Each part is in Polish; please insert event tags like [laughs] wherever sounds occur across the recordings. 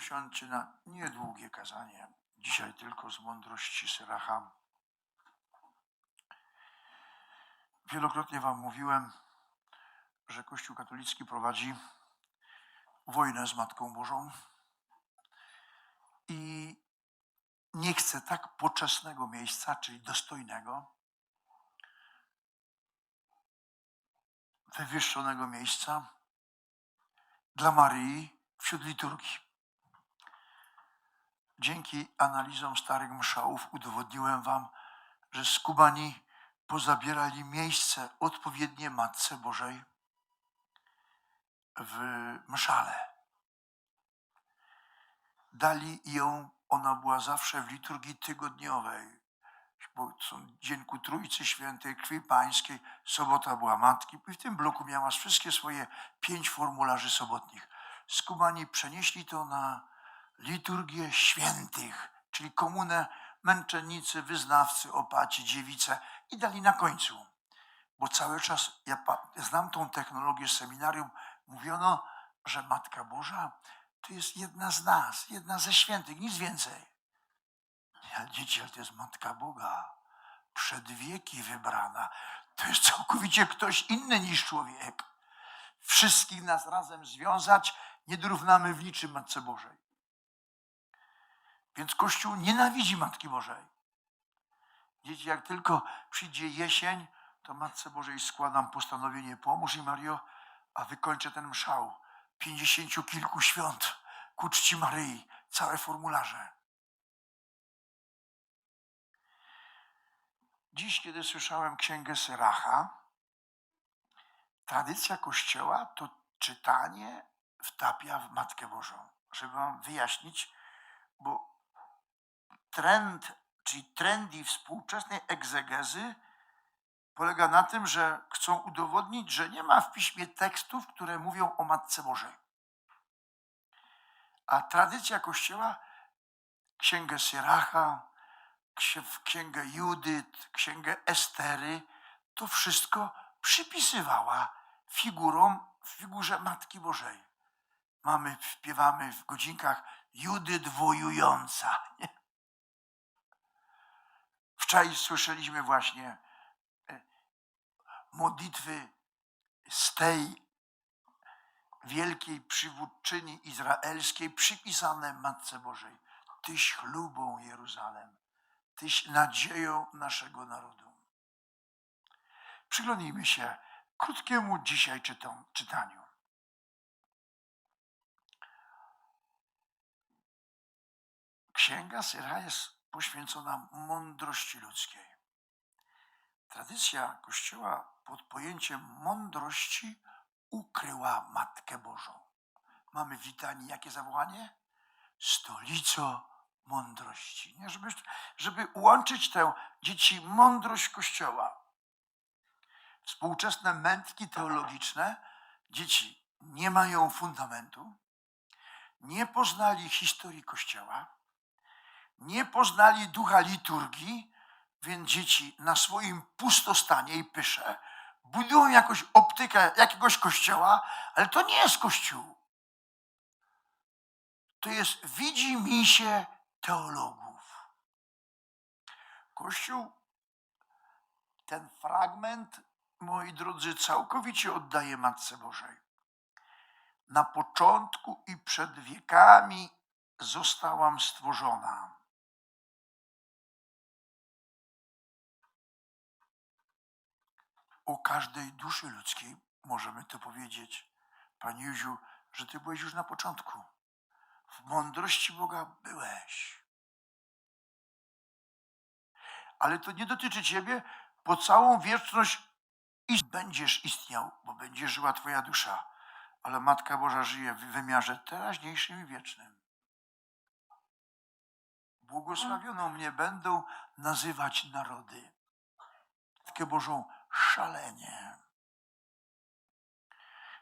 usiądźcie na niedługie kazanie. Dzisiaj tylko z mądrości Syracha. Wielokrotnie Wam mówiłem, że Kościół katolicki prowadzi wojnę z Matką Bożą i nie chce tak poczesnego miejsca, czyli dostojnego, wywyższonego miejsca dla Maryi wśród liturgii. Dzięki analizom starych mszałów udowodniłem Wam, że skubani pozabierali miejsce odpowiednie Matce Bożej w mszale. Dali ją, ona była zawsze w liturgii tygodniowej, bo są Dzień ku Trójcy Świętej, Krwi Pańskiej, sobota była Matki i w tym bloku miała wszystkie swoje pięć formularzy sobotnich. Skubani przenieśli to na liturgię świętych, czyli komunę męczennicy, wyznawcy, opaci, dziewice i dali na końcu. Bo cały czas, ja znam tą technologię seminarium, mówiono, że Matka Boża to jest jedna z nas, jedna ze świętych, nic więcej. Dzieci, ale to jest Matka Boga, przed wieki wybrana. To jest całkowicie ktoś inny niż człowiek. Wszystkich nas razem związać nie dorównamy w niczym Matce Bożej. Więc Kościół nienawidzi Matki Bożej. Dzieci, jak tylko przyjdzie jesień, to Matce Bożej składam postanowienie pomóż i Mario, a wykończę ten mszał. Pięćdziesięciu kilku świąt ku czci Maryi, całe formularze. Dziś, kiedy słyszałem księgę Syracha, tradycja Kościoła to czytanie wtapia w Matkę Bożą. Żeby wam wyjaśnić, bo trend, czyli trendy współczesnej egzegezy polega na tym, że chcą udowodnić, że nie ma w piśmie tekstów, które mówią o Matce Bożej. A tradycja Kościoła, księgę Syracha, księ- w księgę Judyt, księgę Estery, to wszystko przypisywała figurom, figurze Matki Bożej. Mamy, śpiewamy w godzinkach Judyt wojująca. Nie? Wczoraj słyszeliśmy właśnie e, modlitwy z tej wielkiej przywódczyni izraelskiej przypisane Matce Bożej. Tyś chlubą Jeruzalem, Tyś nadzieją naszego narodu. Przyglądnijmy się krótkiemu dzisiaj czytaniu. Księga Syra jest poświęcona mądrości ludzkiej. Tradycja Kościoła pod pojęciem mądrości ukryła Matkę Bożą. Mamy w litanii jakie zawołanie? Stolico mądrości. Nie? Żeby, żeby łączyć tę dzieci mądrość Kościoła. Współczesne mętki teologiczne, dzieci nie mają fundamentu, nie poznali historii Kościoła, nie poznali ducha liturgii, więc dzieci na swoim pustostanie i pysze budują jakąś optykę jakiegoś kościoła, ale to nie jest kościół. To jest widzi mi się teologów. Kościół ten fragment, moi drodzy, całkowicie oddaje Matce Bożej. Na początku i przed wiekami zostałam stworzona. O każdej duszy ludzkiej możemy to powiedzieć. Panie Józiu, że Ty byłeś już na początku. W mądrości Boga byłeś. Ale to nie dotyczy Ciebie, po całą wieczność i będziesz istniał, bo będzie żyła Twoja dusza. Ale Matka Boża żyje w wymiarze teraźniejszym i wiecznym. Błogosławioną mnie będą nazywać narody. Matkę Bożą szalenie.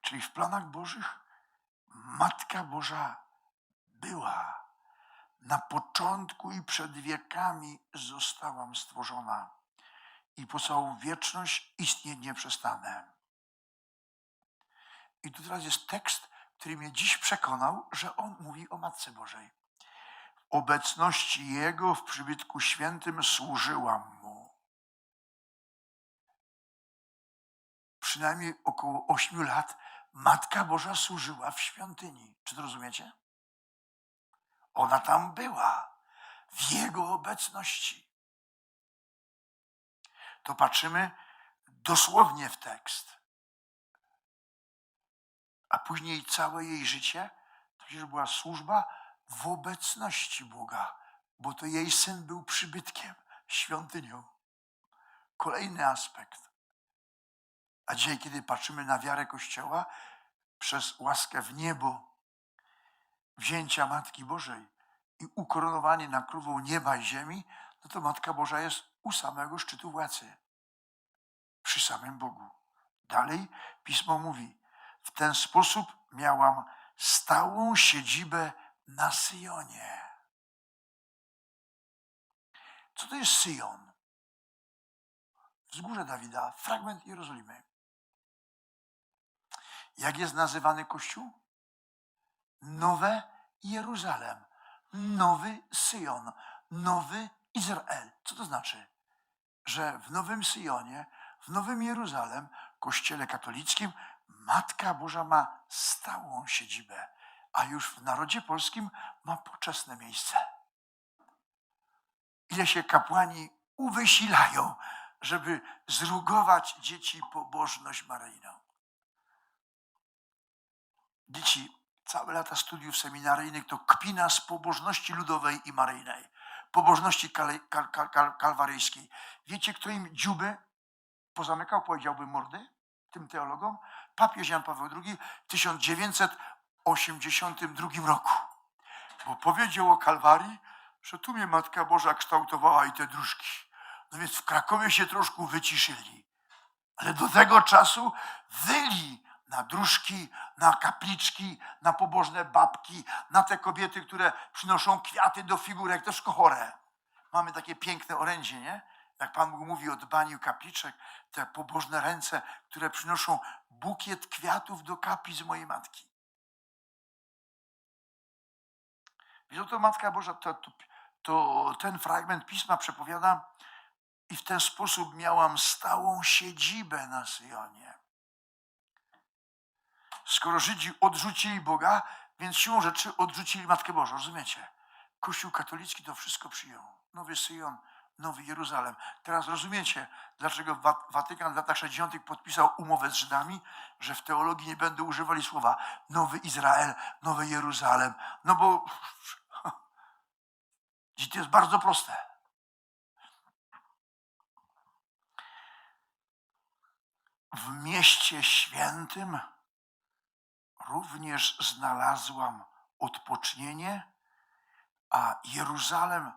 Czyli w planach Bożych Matka Boża była. Na początku i przed wiekami zostałam stworzona i po całą wieczność istnieć nie przestanę. I tu teraz jest tekst, który mnie dziś przekonał, że on mówi o Matce Bożej. W obecności Jego w przybytku świętym służyłam Przynajmniej około ośmiu lat Matka Boża służyła w świątyni. Czy to rozumiecie? Ona tam była, w Jego obecności. To patrzymy dosłownie w tekst. A później całe jej życie to przecież była służba w obecności Boga, bo to jej syn był przybytkiem, świątynią. Kolejny aspekt. A dzisiaj, kiedy patrzymy na wiarę Kościoła, przez łaskę w niebo, wzięcia Matki Bożej i ukoronowanie na królową nieba i ziemi, no to Matka Boża jest u samego szczytu władzy, przy samym Bogu. Dalej Pismo mówi, w ten sposób miałam stałą siedzibę na Syjonie. Co to jest Syjon? Wzgórze Dawida, fragment Jerozolimy. Jak jest nazywany Kościół? Nowe Jeruzalem, nowy Syjon, nowy Izrael. Co to znaczy? Że w Nowym Syjonie, w Nowym Jeruzalem, Kościele katolickim, Matka Boża ma stałą siedzibę, a już w narodzie polskim ma poczesne miejsce. Ile się kapłani uwysilają, żeby zrugować dzieci pobożność maryjną. Dzieci całe lata studiów seminaryjnych to kpina z pobożności ludowej i maryjnej, pobożności kal, kal, kal, kal, kalwaryjskiej. Wiecie, kto im dziuby pozamykał, powiedziałbym, mordy? Tym teologom? Papież Jan Paweł II w 1982 roku. Bo powiedział o Kalwarii, że tu mnie Matka Boża kształtowała i te dróżki. No więc w Krakowie się troszkę wyciszyli. Ale do tego czasu wyli na dróżki, na kapliczki, na pobożne babki, na te kobiety, które przynoszą kwiaty do figurek, też chore. Mamy takie piękne orędzie, nie? Jak Pan Bóg mówi o dbaniu kapliczek, te pobożne ręce, które przynoszą bukiet kwiatów do kaplic mojej matki. Widzą to Matka Boża, to, to, to ten fragment pisma przepowiada i w ten sposób miałam stałą siedzibę na Syjonie. Skoro Żydzi odrzucili Boga, więc siłą rzeczy odrzucili Matkę Bożą, rozumiecie? Kościół katolicki to wszystko przyjął. Nowy Syjon, Nowy Jeruzalem. Teraz rozumiecie, dlaczego Wa- Watykan w latach 60. podpisał umowę z Żydami, że w teologii nie będą używali słowa Nowy Izrael, Nowy Jeruzalem. No bo [laughs] to jest bardzo proste. W mieście świętym również znalazłam odpocznienie, a Jeruzalem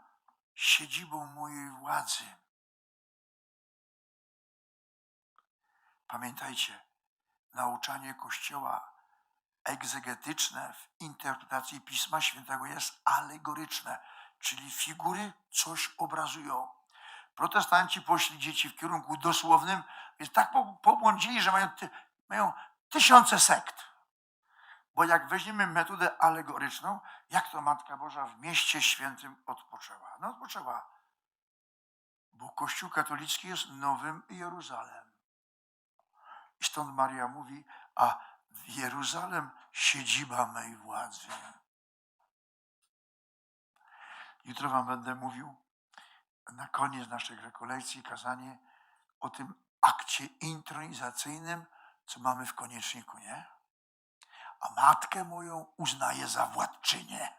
siedzibą mojej władzy. Pamiętajcie, nauczanie Kościoła egzegetyczne w interpretacji Pisma Świętego jest alegoryczne, czyli figury coś obrazują. Protestanci poszli dzieci w kierunku dosłownym, więc tak po- pobłądzili, że mają, ty, mają tysiące sekt. Bo jak weźmiemy metodę alegoryczną, jak to Matka Boża w mieście świętym odpoczęła? No odpoczęła, bo Kościół katolicki jest nowym Jeruzalem. I stąd Maria mówi, a w Jeruzalem siedziba mej władzy. Jutro Wam będę mówił na koniec naszych rekolekcji, kazanie o tym akcie intronizacyjnym, co mamy w konieczniku, nie? A matkę moją uznaję za władczynię.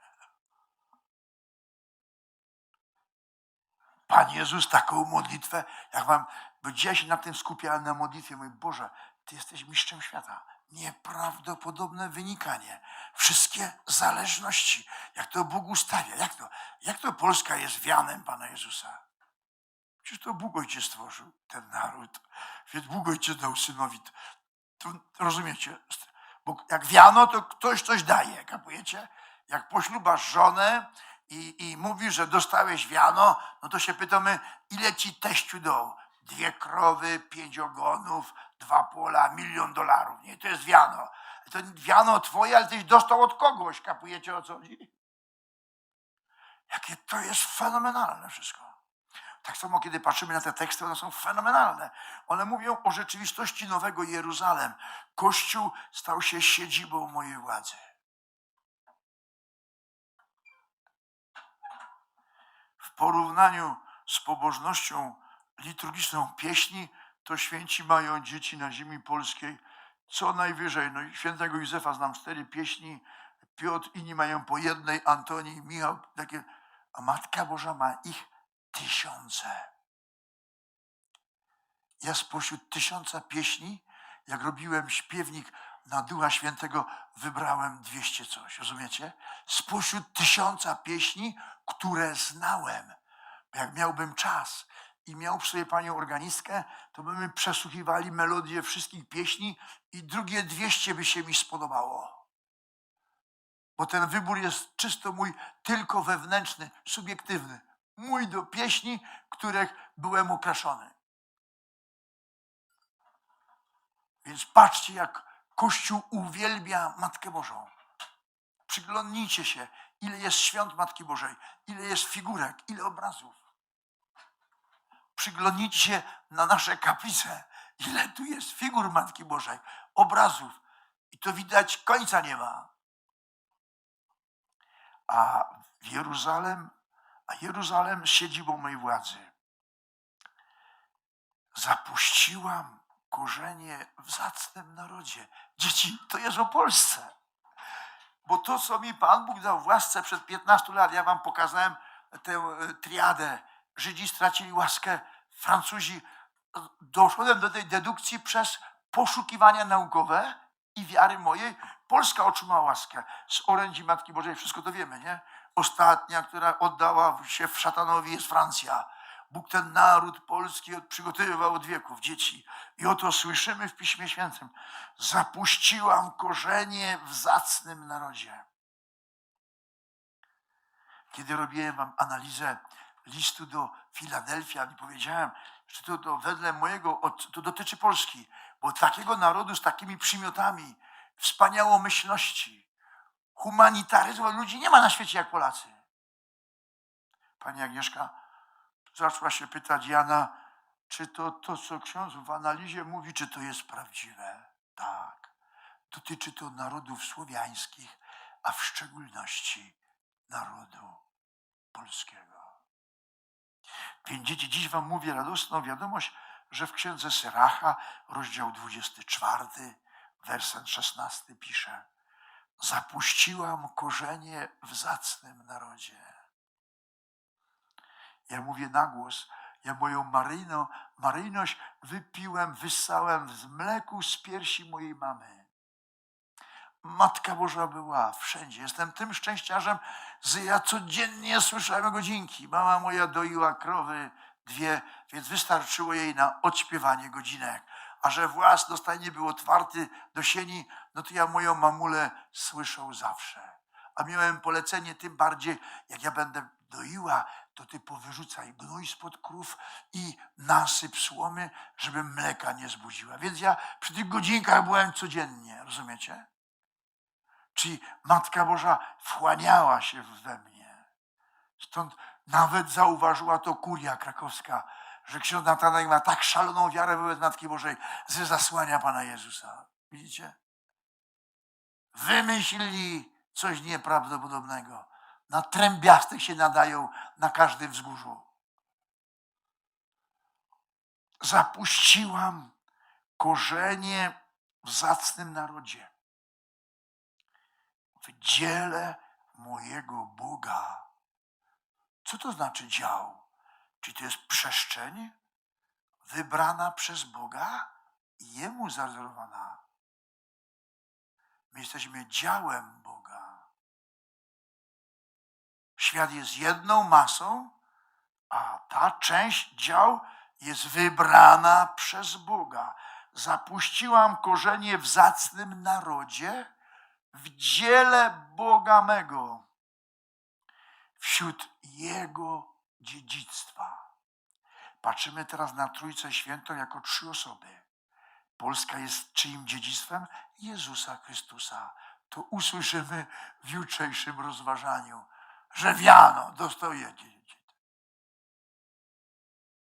Pan Jezus taką modlitwę, jak wam, bo dzisiaj się na tym skupiałem, na modlitwie, mój Boże, Ty jesteś mistrzem świata. Nieprawdopodobne wynikanie. Wszystkie zależności. Jak to Bóg ustawia. Jak to, jak to Polska jest wianem Pana Jezusa? Przecież to Bóg Ojciec stworzył ten naród. Więc Bóg Ojciec dał Synowi. To rozumiecie? Bo jak wiano, to ktoś coś daje, kapujecie? Jak poślubasz żonę i, i mówisz, że dostałeś wiano, no to się pytamy, ile ci teściu dał? Dwie krowy, pięć ogonów, dwa pola, milion dolarów. Nie, to jest wiano. To wiano twoje, ale tyś dostał od kogoś. Kapujecie o co chodzi? Jakie to jest fenomenalne wszystko. Tak samo, kiedy patrzymy na te teksty, one są fenomenalne. One mówią o rzeczywistości Nowego Jeruzalem. Kościół stał się siedzibą mojej władzy. W porównaniu z pobożnością liturgiczną pieśni, to święci mają dzieci na ziemi polskiej co najwyżej. No, świętego Józefa znam cztery pieśni, Piotr, inni mają po jednej, Antoni, Michał, takie, a Matka Boża ma ich tysiące. Ja spośród tysiąca pieśni, jak robiłem śpiewnik na Ducha Świętego, wybrałem dwieście coś, rozumiecie? Spośród tysiąca pieśni, które znałem. Jak miałbym czas i miał przy sobie panią organistkę, to byśmy przesłuchiwali melodię wszystkich pieśni i drugie dwieście by się mi spodobało. Bo ten wybór jest czysto mój, tylko wewnętrzny, subiektywny. Mój do pieśni, których byłem ukraszony. Więc patrzcie, jak Kościół uwielbia Matkę Bożą. Przyglądnijcie się, ile jest świąt Matki Bożej, ile jest figurek, ile obrazów. Przyglądnijcie się na nasze kaplice, ile tu jest figur Matki Bożej, obrazów. I to widać, końca nie ma. A w Jeruzalem, a Jeruzalem siedzibą mojej władzy. Zapuściłam korzenie w zacnym narodzie. Dzieci, to jest o Polsce. Bo to, co mi Pan Bóg dał w łasce przed 15 lat, ja wam pokazałem tę e, triadę. Żydzi stracili łaskę, Francuzi. Doszedłem do tej dedukcji przez poszukiwania naukowe i wiary mojej. Polska otrzymała łaskę z orędzi Matki Bożej, wszystko to wiemy, nie? Ostatnia, która oddała się w szatanowi jest Francja. Bóg ten naród polski przygotowywał od wieków dzieci. I oto słyszymy w Piśmie Świętym: Zapuściłam korzenie w zacnym narodzie. Kiedy robiłem wam analizę listu do Filadelfia i powiedziałem, że to, to wedle mojego, to dotyczy Polski, bo takiego narodu z takimi przymiotami, wspaniałomyślności, humanitaryzmu ludzi nie ma na świecie jak Polacy. Pani Agnieszka zaczęła się pytać Jana, czy to, to co ksiądz w analizie mówi, czy to jest prawdziwe. Tak. Dotyczy to narodów słowiańskich, a w szczególności narodu polskiego. Więc dzieci, dziś wam mówię radosną wiadomość, że w księdze Syracha, rozdział 24, werset 16 pisze Zapuściłam korzenie w zacnym narodzie. Ja mówię na głos, ja moją Maryjno, Maryjność wypiłem, wyssałem z mleku z piersi mojej mamy. Matka Boża była wszędzie. Jestem tym szczęściarzem, że ja codziennie słyszałem godzinki. Mama moja doiła krowy dwie, więc wystarczyło jej na odśpiewanie godzinek. A że włas dostanie był otwarty do sieni, no to ja moją mamulę słyszał zawsze. A miałem polecenie tym bardziej, jak ja będę doiła, to ty powyrzucaj gnój spod krów i nasyp słomy, żeby mleka nie zbudziła. Więc ja przy tych godzinkach byłem codziennie, rozumiecie? Czyli Matka Boża wchłaniała się we mnie. Stąd nawet zauważyła to kuria krakowska, że ksiądz Natanek ma tak szaloną wiarę wobec Matki Bożej, że zasłania Pana Jezusa. Widzicie? Wymyślili coś nieprawdopodobnego. Na trębiastych się nadają na każdym wzgórzu. Zapuściłam korzenie w zacnym narodzie w dziele mojego Boga. Co to znaczy dział? Czy to jest przestrzeń wybrana przez Boga i Jemu zarezerwowana? My jesteśmy działem Boga. Świat jest jedną masą, a ta część dział jest wybrana przez Boga. Zapuściłam korzenie w zacnym narodzie, w dziele Boga mego, wśród Jego dziedzictwa. Patrzymy teraz na Trójcę Świętą jako trzy osoby. Polska jest czyim dziedzictwem? Jezusa Chrystusa. To usłyszymy w jutrzejszym rozważaniu, że wiano dostoje dzieci.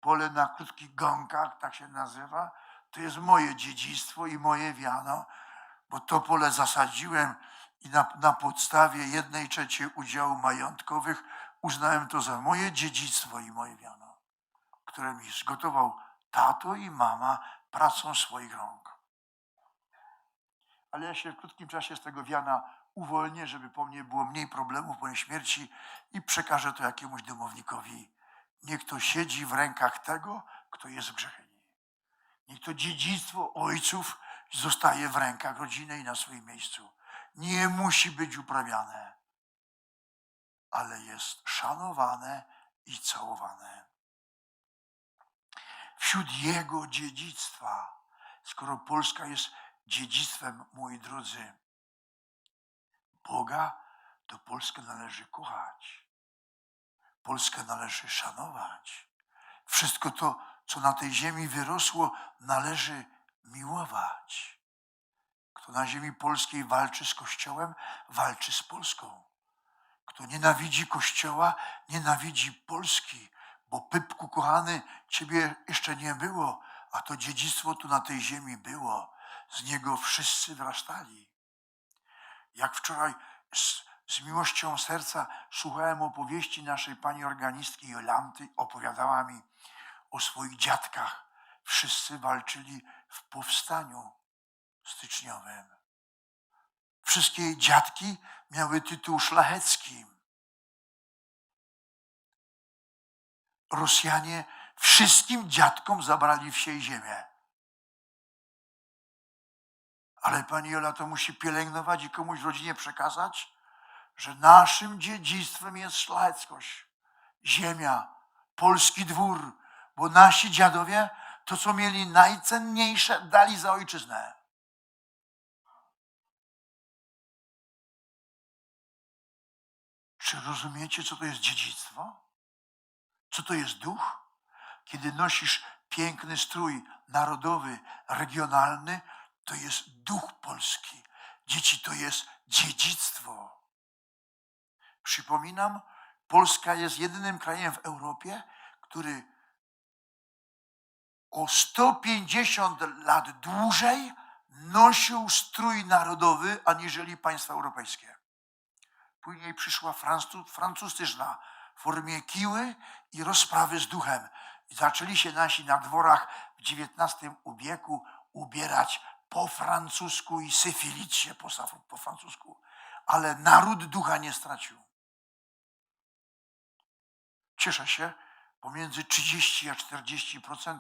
Pole na krótkich gąkach, tak się nazywa, to jest moje dziedzictwo i moje wiano, bo to pole zasadziłem i na, na podstawie jednej trzeciej udziału majątkowych uznałem to za moje dziedzictwo i moje wiano, które mi zgotował tato i mama pracą swoich rąk. Ale ja się w krótkim czasie z tego wiana uwolnię, żeby po mnie było mniej problemów po śmierci i przekażę to jakiemuś domownikowi. Niech to siedzi w rękach tego, kto jest w grzechini. Niech to dziedzictwo ojców zostaje w rękach rodziny i na swoim miejscu. Nie musi być uprawiane, ale jest szanowane i całowane. Wśród jego dziedzictwa, skoro Polska jest dziedzictwem, moi drodzy, Boga, to Polskę należy kochać. Polskę należy szanować. Wszystko to, co na tej ziemi wyrosło, należy miłować. Kto na ziemi polskiej walczy z Kościołem, walczy z Polską. Kto nienawidzi Kościoła, nienawidzi Polski, bo Pypku kochany, ciebie jeszcze nie było, a to dziedzictwo tu na tej ziemi było. Z niego wszyscy wrastali. Jak wczoraj z, z miłością serca słuchałem opowieści naszej pani organistki Jolanty, opowiadała mi o swoich dziadkach. Wszyscy walczyli w powstaniu styczniowym. Wszystkie jej dziadki miały tytuł szlachecki. Rosjanie wszystkim dziadkom zabrali wsie i ziemię. Ale pani Jola to musi pielęgnować i komuś w rodzinie przekazać, że naszym dziedzictwem jest szlacheckość, ziemia, polski dwór, bo nasi dziadowie to, co mieli najcenniejsze, dali za ojczyznę. Czy rozumiecie, co to jest dziedzictwo? Co to jest duch? Kiedy nosisz piękny strój narodowy, regionalny, to jest duch polski. Dzieci to jest dziedzictwo. Przypominam, Polska jest jedynym krajem w Europie, który o 150 lat dłużej nosił strój narodowy aniżeli państwa europejskie. Później przyszła francu- francuszczyzna w formie kiły i rozprawy z duchem. Zaczęli się nasi na dworach w XIX wieku ubierać po francusku i syfilić się po, po francusku. Ale naród ducha nie stracił. Cieszę się, pomiędzy 30 a 40%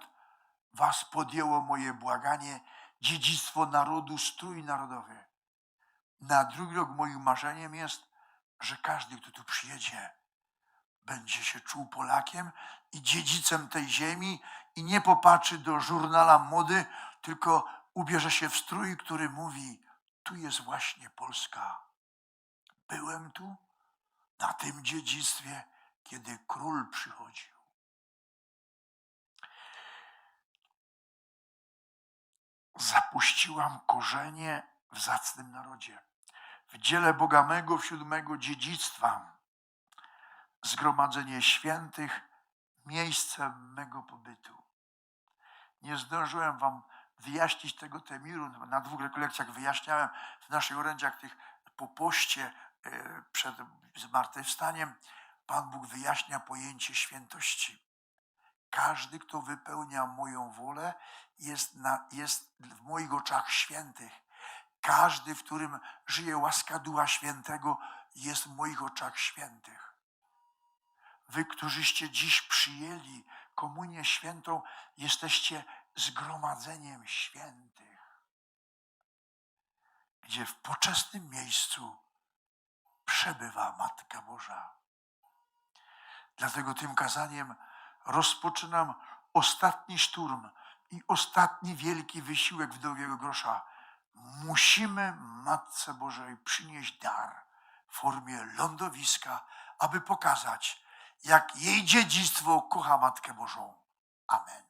was podjęło moje błaganie, dziedzictwo narodu, strój narodowy. Na drugi rok moim marzeniem jest, że każdy, kto tu przyjedzie, będzie się czuł Polakiem i dziedzicem tej ziemi i nie popatrzy do żurnala mody, tylko ubierze się w strój, który mówi: Tu jest właśnie Polska. Byłem tu na tym dziedzictwie, kiedy król przychodził. Zapuściłam korzenie w zacnym narodzie. W dziele Boga mego wśród mego dziedzictwa zgromadzenie świętych, miejscem mego pobytu. Nie zdążyłem wam wyjaśnić tego temiru. Na dwóch rekolekcjach wyjaśniałem w naszych orędziach tych po poście e, przed zmartwychwstaniem. Pan Bóg wyjaśnia pojęcie świętości. Każdy, kto wypełnia moją wolę, jest, na, jest w moich oczach świętych. Każdy, w którym żyje łaska Ducha Świętego, jest w moich oczach świętych. Wy, którzyście dziś przyjęli komunię świętą, jesteście zgromadzeniem świętych, gdzie w poczesnym miejscu przebywa Matka Boża. Dlatego tym kazaniem rozpoczynam ostatni szturm i ostatni wielki wysiłek wdowiego grosza. Musimy Matce Bożej przynieść dar w formie lądowiska, aby pokazać, jak jej dziedzictwo kocha Matkę Bożą. Amen.